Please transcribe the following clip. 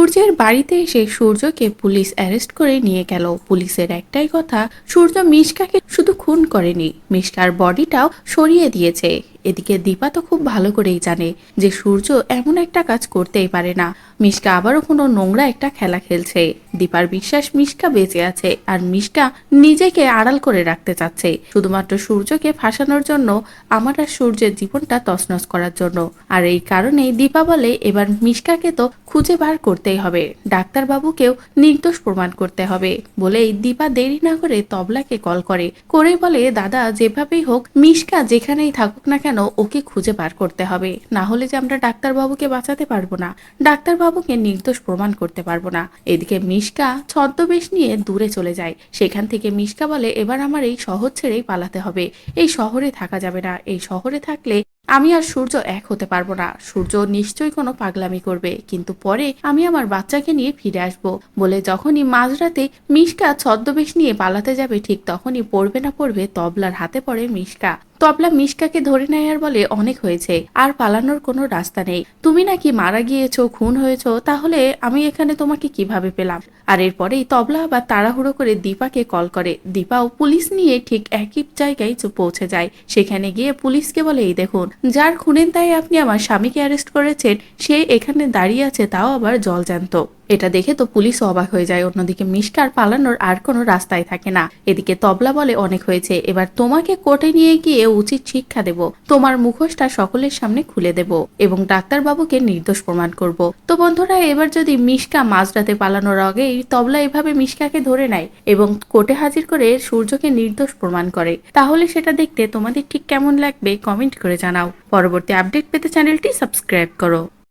সূর্যের বাড়িতে এসে সূর্যকে পুলিশ অ্যারেস্ট করে নিয়ে গেল। পুলিশের একটাই কথা, সূর্য মিশকাকে শুধু খুন করেনি, মিশকার বডিটাও সরিয়ে দিয়েছে। এদিকে দীপা তো খুব ভালো করেই জানে যে সূর্য এমন একটা কাজ করতেই পারে না। মিশকা আবারও কোনো নোংরা একটা খেলা খেলছে। দীপার বিশ্বাস মিশকা বেঁচে আছে আর মিশকা নিজেকে আড়াল করে রাখতে চাচ্ছে। শুধুমাত্র সূর্যকে ফাঁসানোর জন্য, আমার আর সূর্যের জীবনটা তছনছ করার জন্য। আর এই কারণেই দীপা বলে, এবার মিশকাকে তো খুঁজে বার করতেই হবে। ডাক্তারবাবুকেও নির্দোষ প্রমাণ করতে হবে বলেই দীপা দেরি না করে তবলাকে কল করে। করে বলে, দাদা, যেভাবেই হোক, মিশকা যেখানেই থাকুক না কেন ওকে খুঁজে বার করতে হবে। না হলে যে আমরা ডাক্তারবাবুকে বাঁচাতে পারব না, ডাক্তারবাবুকে নির্দোষ প্রমাণ করতে পারব না। এদিকে মিশকা ছদ্মবেশ নিয়ে দূরে চলে যায়। সেখান থেকে মিশকা বলে, এবার আমার এই শহর ছেড়েই পালাতে হবে। এই শহরে থাকা যাবে না। এই শহরে থাকলে আমি আর সূর্য এক হতে পারব না। সূর্য নিশ্চয়ই কোনো পাগলামি করবে। কিন্তু পরে আমি আমার বাচ্চাকে নিয়ে ফিরে আসব। বলে যখনই মাঝরাতে মিশকা ছদ্মবেশ নিয়ে পালাতে যাবে, ঠিক তখনই পড়বে না পড়বে তবলার হাতে পড়ে মিশকা। তবলা মিশকাকে ধরে নেয় আর বলে, অনেক হয়েছে, আর পালানোর কোনো রাস্তা নেই। তুমি নাকি মারা গিয়েছো, খুন হয়েছো, তাহলে আমি এখানে তোমাকে কীভাবে পেলাম? আর এরপরেই তবলা আবার তাড়াহুড়ো করে দীপাকে কল করে। দীপাও পুলিশ নিয়ে ঠিক একই জায়গায় পৌঁছে যায়। সেখানে গিয়ে পুলিশকে বলে, এই দেখুন, যার খুনের দায়ে আপনি আমার স্বামীকে অ্যারেস্ট করেছেন, সে এখানে দাঁড়িয়ে আছে, তাও আবার জলজান্ত এটা দেখে তো পুলিশ অবাক হয়ে যায়। অন্যদিকে মিশকার পালানোর আর কোনো রাস্তায় থাকে না। এদিকে তবলা বলে অনেক হয়েছে, এবার তোমাকে কোর্টে নিয়ে গিয়ে উচিত শিক্ষা দেব। তোমার মুখোশটা সকলের সামনে খুলে দেব এবং ডাক্তারবাবুকে নির্দোষ প্রমাণ করব। তো বন্ধুরা, এবার যদি মিশকা মাঝরাতে পালানোর আগেই তবলা এভাবে মিশকাকে ধরে নেয় এবং কোর্টে হাজির করে সূর্যকে নির্দোষ প্রমাণ করে, তাহলে সেটা দেখতে তোমাদের ঠিক কেমন লাগবে কমেন্ট করে জানাও। পরবর্তী আপডেট পেতে চ্যানেলটি সাবস্ক্রাইব করো।